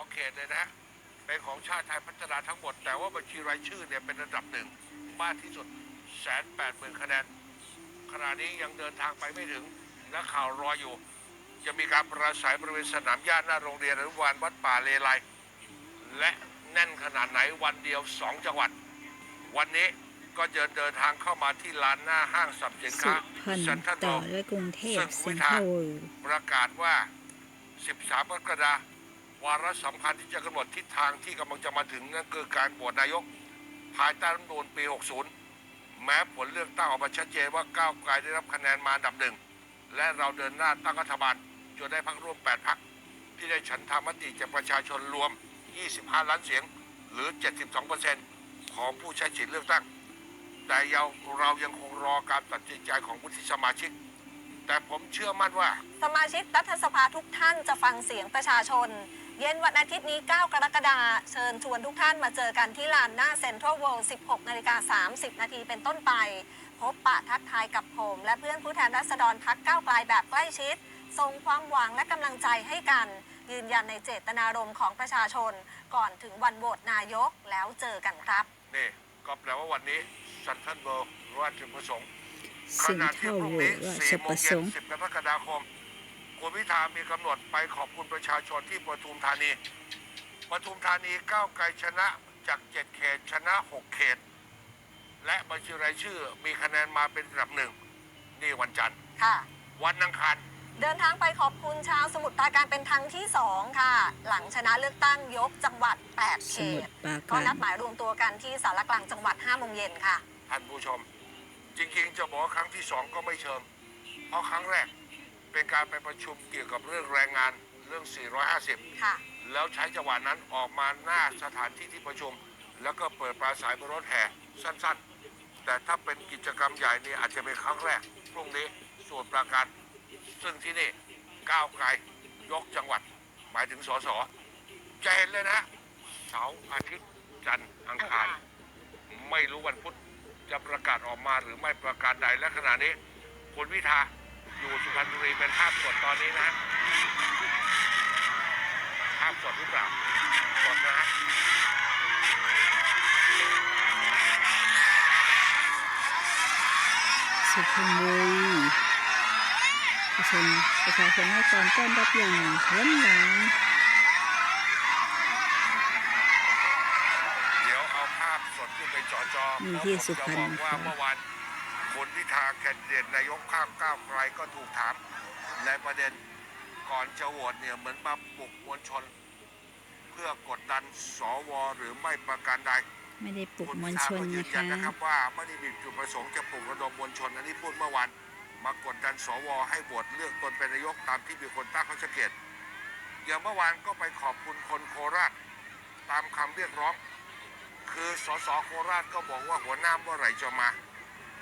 ของเขตเลยนะฮะเป็นของชาติไทยพัฒนาทั้งหมด แต่ว่าบัญชีรายชื่อเนี่ยเป็นระดับหนึ่งมากที่สุดแสนแปดหมื่นคะแนนขณะนี้ยังเดินทางไปไม่ถึงนักข่าวรออยู่ จะมีการประสัยบริเวณสนามหญ้าหน้าโรงเรียนอนุบาลวัดป่าเลไลและแน่นขนาดไหนวันเดียวสองจังหวัด วันนี้ก็จะเดินทางเข้ามาที่ลานหน้าห้างสรรพสินสุค้าพรรณเซ็นทรัลต่อเวิลด์ด้วยกรุงเทพซึ่งคุเซ็ยนทาทรัลเวิลด์ประกาศว่า 13กรกฎาคม วาระสำคัญที่จะกำหนดทิศทางที่กำลังจะมาถึงนั่นคือการโหวตนายก ภายใต้รัฐธรรมนูญปี 60 แม้ผลเลือกตั้งออกมาชัดเจนว่าก้าวไกลได้รับคะแนนมาอันดับหนึ่ง และเราเดินหน้าตั้งรัฐบาลจนได้พักร่วม 8 พัก ที่ได้ฉันทามติจากประชาชนรวม 25 ล้านเสียง หรือ 72%ของผู้ใช้สิทธิเลือกตั้ง แต่เรายังคงรอการตัดสินใจของวุฒิสมาชิก แต่ผมเชื่อมั่นว่า สมาชิกรัฐสภาทุกท่านจะฟังเสียงประชาชน เย็นวันอาทิตย์นี้ 9 กรกฎาคมเชิญชวนทุกท่านมาเจอกันที่ลานหน้าเซ็นทรัลเวิลด์16 นาฬิกา 30 นาทีเป็นต้นไป พบปะทักทายกับผม และเพื่อนผู้แทนราษฎรพักก้าวไกลแบบใกล้ชิด ส่งความหวังและกำลังใจให้กัน ยืนยันในเจตนารมณ์ของประชาชน ก่อนถึงวันโหวตนายกแล้วเจอกันครับ นี่ก็แปลว่าวันนี้ซันทันเบิร์ราชประสงค์เซ็นทรัลเวิลด์ราชประสงค์ 10 กรกฎาคม คุณพิธามีกำหนดไปขอบคุณประชาชนที่ปทุมธานีปทุมธานีก้าวไกลชนะจาก 7 เขตชนะ 6 เขต และบัญชีรายชื่อมีคะแนนมาเป็นระดับหนึ่งนี่วันจันทร์ค่ะ วันอังคารเดินทางไปขอบคุณชาวสมุทรปราการเป็นครั้งที่2ค่ะ หลังชนะเลือกตั้งยกจังหวัด 8 เขสมุทตรปราก็การนัดหมายรวมตัวกันที่สารกลางจังหวัด5โมงเย็นค่ะ ท่านผู้ชม จริงๆ จะบอกว่าครั้งที่สองก็ไม่เชิงเพราะครั้งแรก เป็นการไปประชุมเกี่ยวกับเรื่องแรงงานเรื่อง 450 ค่ะ แล้วใช้จังหวะนั้นออกมาหน้าสถานที่ที่ประชุม แล้วก็เปิดปราศัยบนรถแห่สั้นๆ แต่ถ้าเป็นกิจกรรมใหญ่นี่อาจจะเป็นครั้งแรกพรุ่งนี้ส่วนประการซึ่งที่นี่ก้าวไกลยกจังหวัด หมายถึงสสจะเห็นเลยนะเสาร์อาทิตย์จันทร์อังคารไม่รู้วันพุธจะประกาศออกมาหรือไม่ประกาศใดและขณะนี้คุณวิทา อยู่สุพรรณบุรีเป็นภาพสดตอนนี้นะ ภาพสดหรือเปล่า สดนะฮะสุพรรณบุรีประชาชนประชาชนให้การต้อนรับอย่างล้นหลามเดี๋ยวเอาภาพสดขึ้นไปจอจอนี่ที่สุพรรณบอกว่าค่ะ เมื่อวาน คุณพิธาแคนดิเดตนายกข้าวก้าวไกลก็ถูกถาม ในประเด็นก่อนจะโหวตเนี่ยเหมือนมาปลุกมวลชน เพื่อกดดันสวหรือไม่ประการใดไม่ได้ปลุกคุณมวพิลธาชนก็ยืนะนยัคะนนะครับว่าไม่ได้มีจุดประสงค์จะปลุกระดมมวลชนอันนี้พูดเมื่อวานมากดดันสวให้โหวตเลือกตนเป็นนายกตามที่มีคนตั้งข้อสังเกตอย่างเมื่อวานก็ไปขอบคุณคนโคราช ตามคำเรียกร้อง คือสสโคราชก็บอกว่าหัวหน้าเมื่อไหร่จะมา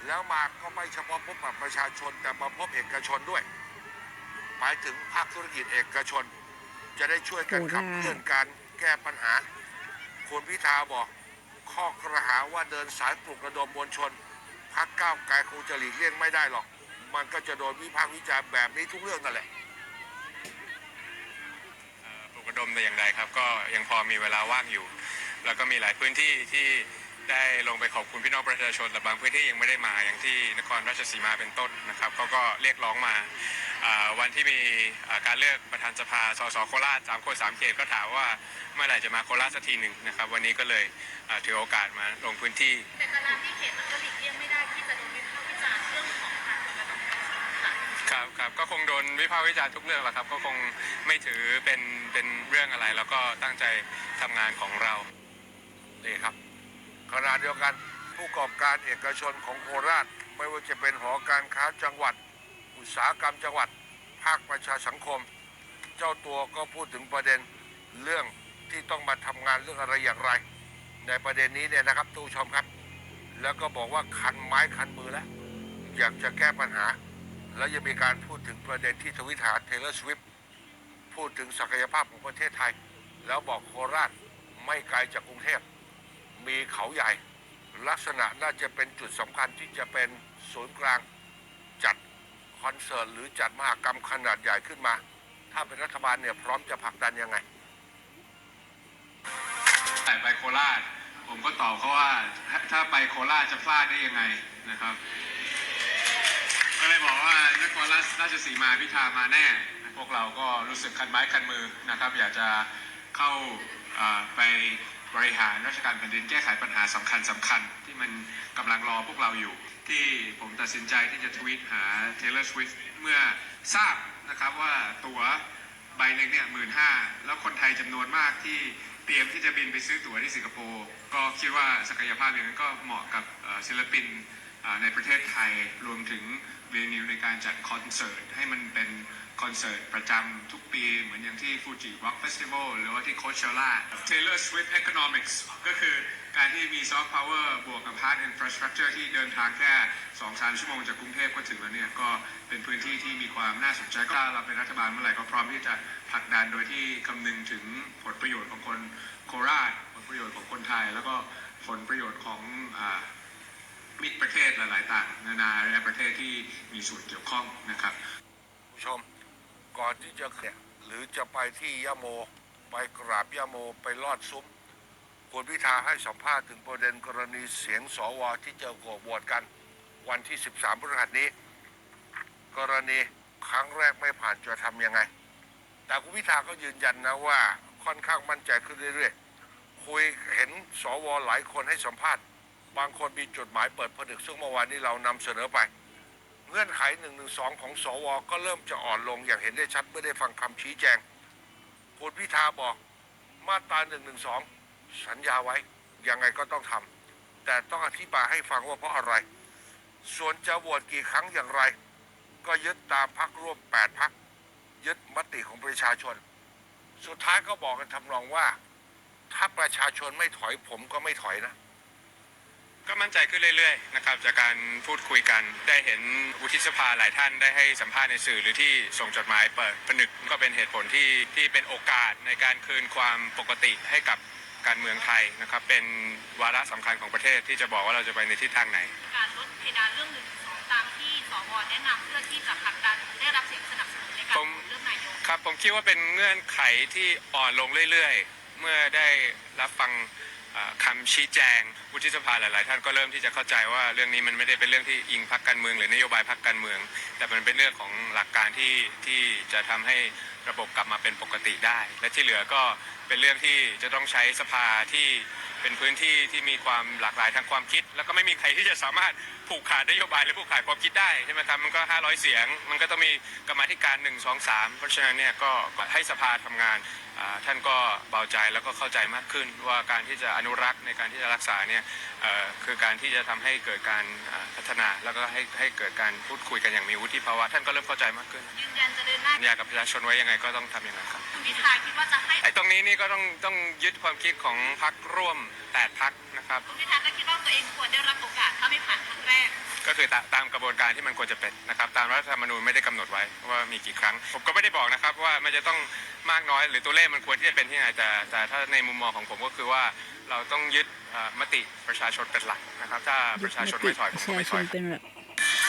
แล้วมาก็ไม่เฉพาะพบกับประชาชนแต่มาพบเอกชนด้วย หมายถึงภาคธุรกิจเอกชน จะได้ช่วยกันขับเคลื่อนการแก้ปัญหา คุณพิธาบอก ข้อกระหาว่าเดินสายปลุกระดมมวลชนพักก้าวไกลคงจะหลีกเลี่ยงไม่ได้หรอก มันก็จะโดนวิพากษ์วิจารณ์แบบนี้ทุกเรื่องนั่นแหละปลุกระดมแต่อย่างใดครับ ก็ยังพอมีเวลาว่างอยู่ แล้วก็มีหลายพื้นที่ที่ ได้ลงไปขอบคุณพี่น้องประชาชนแต่บางพื้นที่ยังไม่ได้มาอย่างที่นครราชสีมาเป็นต้นนะครับเขาก็เรียกร้องมาอ่าวันที่มีอ่าการเลือกประธานสภาสสโคราชสามคนสามเขตก็ถามว่าเมื่อไหร่จะมาโคราชสักทีหนึ่งนะครับ วันนี้ก็เลยอ่าถือโอกาสมาลงพื้นที่แต่ตารางที่เขตมันก็หลีกเลี่ยงไม่ได้ที่จะโดนวิพากษ์วิจารณ์เรื่องของการปฏิบัติค่ะครับครับก็คงโดนวิพากษ์วิจารณ์ทุกเรื่องแหละครับ ก็คงไม่ถือเป็นเป็นเรื่องอะไร แล้วก็ตั้งใจทำงานของเรานี่ครับ ขณะเดียวกันผู้ประกอบการเอกชนของโคราช ไม่ว่าจะเป็นหอการค้าจังหวัด อุตสาหกรรมจังหวัด ภาคประชาสังคม เจ้าตัวก็พูดถึงประเด็นเรื่องที่ต้องมาทำงานเรื่องอะไรอย่างไร ในประเด็นนี้เนี่ยนะครับทุกผู้ชมครับ แล้วก็บอกว่าคันไม้คันมือแล้วอยากจะแก้ปัญหา แล้วยังมีการพูดถึงประเด็นที่ทวิตหาเทเลอร์สวิฟพูดถึงศักยภาพของประเทศไทย แล้วบอกโคราชไม่ไกลจากกรุงเทพ มีเขาใหญ่ ลักษณะน่าจะเป็นจุดสำคัญที่จะเป็นศูนย์กลางจัดคอนเสิร์ตหรือจัดมหกรรมขนาดใหญ่ขึ้นมา ถ้าเป็นรัฐบาลเนี่ยพร้อมจะผลักดันยังไงไปโคราช ผมก็ตอบเขาว่าถ้าไปโคราชจะพลาดได้ยังไงนะครับก็เลยบอกว่านครราชราชสีมาพิธามาแน่ พวกเราก็รู้สึกคันไม้คันมือนะครับ อยากจะเข้าไป บริหารราชการแผ่นดินแก้ไขปัญหาสำคัญสำคัญที่มันกำลังรอพวกเราอยู่ ที่ผมตัดสินใจที่จะทวีตหา Taylor Swift เมื่อทราบนะครับว่าตั๋วใบหนึ่งเนี่ยหมื่นห้าแล้วคนไทยจำนวนมากที่เตรียมที่จะบินไปซื้อตั๋วที่สิงคโปร์ก็คิดว่าศักยภาพอย่างนั้นก็เหมาะกับศิลปินในประเทศไทยรวมถึงเวนิวในการจัดคอนเสิร์ตให้มันเป็น คอนเสิร์ตประจำทุกปี เหมือนอย่างที่ฟูจิ Rock Festival หรือว่าที่ Coachella Taylor Swift Economics ก็คือการที่มีซอฟต์พาวเวอร์บวกกับ Hard Infrastructure ที่เดินทางแค่2-3ชั่วโมงจากกรุงเทพก็ถึงแล้วเนี่ย ก็เป็นพื้นที่ที่มีความน่าสนใจก็ถ้าเราเป็นรัฐบาลเมื่อไหร่ก็พร้อมที่จะผลักดันโดยที่คำนึงถึงผลประโยชน์ของคนโคราช ผลประโยชน์ของคนไทย แล้วก็ผลประโยชน์ของอ่ามิตรประเทศหลาย ๆ ต่าง นานาและประเทศที่มีส่วนเกี่ยวข้องนะครับผู้ชม ก่อนที่จะเนี่หรือจะไปที่ยะโม ไปกราบยะโมไปลอดซุ้มคุณพิธาให้สัมภาษณ์ถึงประเด็นกรณีเสียงสวที่จะโหวตโหวตกันวันที่ 13พฤหัสนี้ กรณีครั้งแรกไม่ผ่านจะทำยังไง แต่คุณพิธาก็ยืนยันนะว่าค่อนข้างมั่นใจขึ้นเรื่อยๆ คุยเห็นสวหลายคนให้สัมภาษณ์ บางคนมีจดหมายเปิดผนึกซึ่งเมื่อวานนี้เรานำเสนอไป เงื่อนไข1นึของ สว ก็เริ่มจะอ่อนลงอย่างเห็นได้ชัดเมื่อได้ฟังคำชี้แจง คุณพิธาบอกมาตรา1นึสัญญาไว้ยังไงก็ต้องทำแต่ต้องอธิบายให้ฟังว่าเพราะอะไร ส่วนจะโหวตกี่ครั้งอย่างไร ก็ยึดตามพักร่วม 8พักยึดมติของประชาชน สุดท้ายก็บอกกันทำนองว่า ถ้าประชาชนไม่ถอยผมก็ไม่ถอยนะ ก็มั่นใจขึ้นเรื่อยๆนะครับจากการพูดคุยกันได้เห็นวุฒิสภาหลายท่านได้ให้สัมภาษณ์ในสื่อหรือที่ส่งจดหมายเปิดผนึกก็เป็นเหตุผลที่ที่เป็นโอกาสในการคืนความปกติให้กับการเมืองไทยนะครับเป็นวาระสำคัญของประเทศที่จะบอกว่าเราจะไปในทิศทางไหน การลดเพดานเรื่องหนึ่งสองตามที่สวแนะนำเพื่อที่จะผลักดันได้รับเสียงสนับสนุนในการผมโหวตเรื่องนายกครับผมคิดว่าเป็นเงื่อนไขที่อ่อนลงเรื่อยๆ เมื่อได้รับฟังเอ่อ คำชี้แจงวุฒิสภาหลาย ๆ ท่านก็เริ่มที่จะเข้าใจว่าเรื่องนี้มันไม่ได้เป็นเรื่องที่อิงพักการเมือง หรือนโยบายพักการเมือง แต่มันเป็นเรื่องของหลักการที่ที่จะทำให้ระบบกลับมาเป็นปกติได้ และที่เหลือก็เป็นเรื่องที่จะต้องใช้สภาที่เป็นพื้นที่ที่มีความหลากหลายทางความคิด แล้วก็ไม่มีใครที่จะสามารถผูกขาดนโยบายหรือผูกขาดความคิดได้ใช่ไหมครับมันก็ 500 เสียง มันก็ต้องมีกรรมธิการ 1 2 3 เพราะฉะนั้นเนี่ยก็ให้สภาทำงาน ท่านก็เบาใจแล้วก็เข้าใจมากขึ้น ว่าการที่จะอนุรักษ์ในการที่จะรักษาเนี่ยเอ่อคือการที่จะทำให้เกิดการอ่าพัฒนาแล้วก็ให้ให้เกิดการพูดคุยกันอย่างมีวุฒิภาวะท่านก็เริ่มเข้าใจมากขึ้นยืนยันจะเดินหน้าสัญญากับประชาชนไว้ยังไงก็ต้องทำอย่างนั้นครับคุณพิธาคิดว่าจะให้ไอ้ตรงนี้นี่ก็ต้องต้องยึดความคิดของพรรคร่วมแปดพรรคนะครับคุณพิธาก็คิดว่าตัวเองควรได้รับโอกาสถ้าไม่ผ่านครั้งแรกก็คือตาตามกระบวนการที่มันควรจะเป็นนะครับ ตามรัฐธรรมนูญไม่ได้กำหนดไว้ว่ามีกี่ครั้ง ผมก็ไม่ได้บอกนะครับว่ามันจะต้อง มากน้อย หรือตัวเลขมันควรที่จะเป็นที่ไหนแต่แต่ถ้าในมุมมองของผมก็คือว่าเราต้องยึดมติประชาชนเป็นหลักนะครับ ถ้าประชาชนไม่ถอยผมก็ไม่ถอย เป็นหลัก